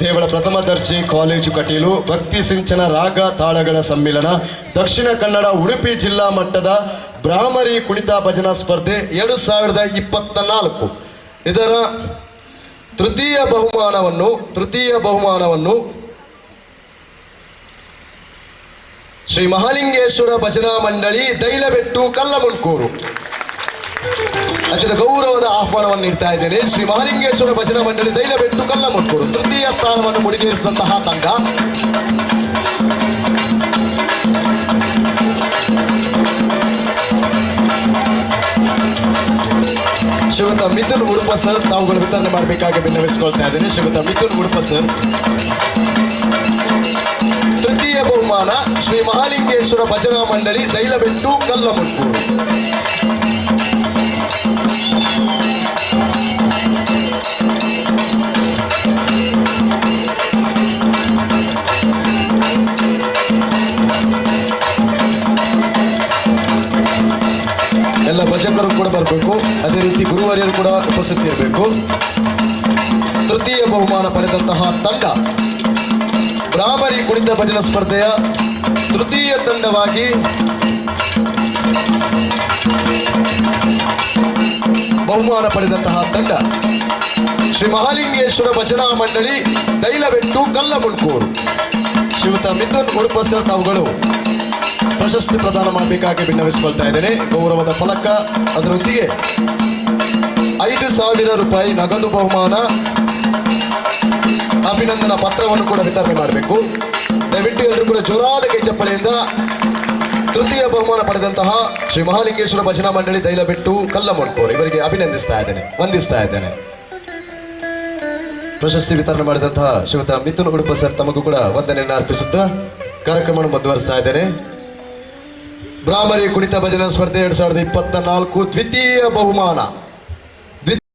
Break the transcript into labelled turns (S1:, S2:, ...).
S1: ದೇವಳ ಪ್ರಥಮ ದರ್ಜೆ ಕಾಲೇಜು ಕಟೀಲು ಭಕ್ತಿ ಸಿಂಚನ ರಾಗ ತಾಳಗಳ ಸಮ್ಮಿಲನ ದಕ್ಷಿಣ ಕನ್ನಡ ಉಡುಪಿ ಜಿಲ್ಲಾ ಮಟ್ಟದ ಬ್ರಾಹ್ಮರಿ ಕುಣಿತ ಭಜನಾ ಸ್ಪರ್ಧೆ ಎರಡು ಸಾವಿರದ ಇಪ್ಪತ್ತ ನಾಲ್ಕು. ಇದರ ತೃತೀಯ ಬಹುಮಾನವನ್ನು ತೃತೀಯ ಬಹುಮಾನವನ್ನು ಶ್ರೀ ಮಹಾಲಿಂಗೇಶ್ವರ ಭಜನಾ ಮಂಡಳಿ, ದೈಲಬೆಟ್ಟು, ಕಲ್ಲಮುಳ್ಕೂರು. ಅತ್ಯಂತ ಗೌರವದ ಆಹ್ವಾನವನ್ನು ನೀಡ್ತಾ ಇದ್ದೇನೆ. ಶ್ರೀ ಮಹಾಲಿಂಗೇಶ್ವರ ಭಜನಾ ಮಂಡಳಿ ದೈಲಬೆಟ್ಟು ಕಲ್ಲಮುಟ್ಟೂರು ತೃತೀಯ ಸ್ಥಾನವನ್ನು ಮುಡಿಗೇರಿಸಿದಂತಹ ತಂಡ ಶ್ರೀಮಂತ ಮಿಥುನ್ ಉಡುಪ ಸರ್, ತಾವುಗಳು ವಿತರಣೆ ಮಾಡಬೇಕಾಗಿ ವಿನ್ನವಿಸಿಕೊಳ್ತಾ ಇದ್ದೇನೆ. ಶಿವತ ಮಿಥುನ್ ಉಡುಪ ಸರ್. ತೃತೀಯ ಬಹುಮಾನ ಶ್ರೀ ಮಹಾಲಿಂಗೇಶ್ವರ ಭಜನಾ ಮಂಡಳಿ ದೈಲಬೆಟ್ಟು ಕಲ್ಲಮುಳ್ಕೂರು ಎಲ್ಲ ಭಜಕರು ಕೂಡ ಬರಬೇಕು. ಅದೇ ರೀತಿ ಗುರುವಾರಿಯರು ಕೂಡ ಉಪಸ್ಥಿತಿ ಇರಬೇಕು ತೃತೀಯ ಬಹುಮಾನ ಪಡೆದಂತಹ ತಂಡ. ಬ್ರಾಹ್ಮರಿ ಕುಣಿತ ಭಜನಾ ಸ್ಪರ್ಧೆಯ ತೃತೀಯ ತಂಡವಾಗಿ ಬಹುಮಾನ ಪಡೆದಂತಹ ತಂಡ. ಶ್ರೀ ಮಹಾಲಿಂಗೇಶ್ವರ ಭಜನಾ ಮಂಡಳಿ ತೈಲಬೆಟ್ಟು ಕಲ್ಲಮುಣ್ಕೂರು ಶ್ರೀಮತ ಮಿಥುನ್ ಉಡುಪ ಸರ್ ತಾವುಗಳು ಪ್ರಶಸ್ತಿ ಪ್ರದಾನ ಮಾಡಬೇಕಾಗಿ ವಿನ್ನವಿಸಿಕೊಳ್ತಾ ಇದ್ದೇನೆ. ಗೌರವದ ಫಲಕ, ಅದರೊಂದಿಗೆ ಐದು ಸಾವಿರ ರೂಪಾಯಿ ನಗದು ಬಹುಮಾನ, ಅಭಿನಂದನಾ ಪತ್ರವನ್ನು ಕೂಡ ವಿತರಣೆ ಮಾಡಬೇಕು. ದಯವಿಟ್ಟು ಎಲ್ಲರೂ ಕೂಡ ಜೋರಾದ ಕೈ ಚಪ್ಪಳೆಯಿಂದ ತೃತೀಯ ಬಹುಮಾನ ಪಡೆದಂತಹ ಶ್ರೀ ಮಹಾಲಿಂಗೇಶ್ವರ ಭಜನಾ ಮಂಡಳಿ ದೈಲಬೆಟ್ಟು ಕಲ್ಲಮೊಳ್ಕೋರು ಇವರಿಗೆ ಅಭಿನಂದಿಸ್ತಾ ಇದ್ದೇನೆ, ವಂದಿಸ್ತಾ ಇದ್ದೇನೆ. ಪ್ರಶಸ್ತಿ ವಿತರಣೆ ಮಾಡಿದಂತಹ ಶ್ರೀಮತ ಮಿಥುನ್ ಉಡುಪ ಸರ್ ತಮಗೂ ಕೂಡ ವಂದನೆಯನ್ನು ಅರ್ಪಿಸುತ್ತಾ ಕಾರ್ಯಕ್ರಮವನ್ನು ಮುಂದುವರಿಸ್ತಾ ಇದ್ದೇನೆ. ಬ್ರಾಹ್ಮರಿ ಕುಣಿತ ಭಜನಾ ಸ್ಪರ್ಧೆ ಎರಡ್ ಸಾವಿರದ ಇಪ್ಪತ್ತ ನಾಲ್ಕು ದ್ವಿತೀಯ ಬಹುಮಾನ.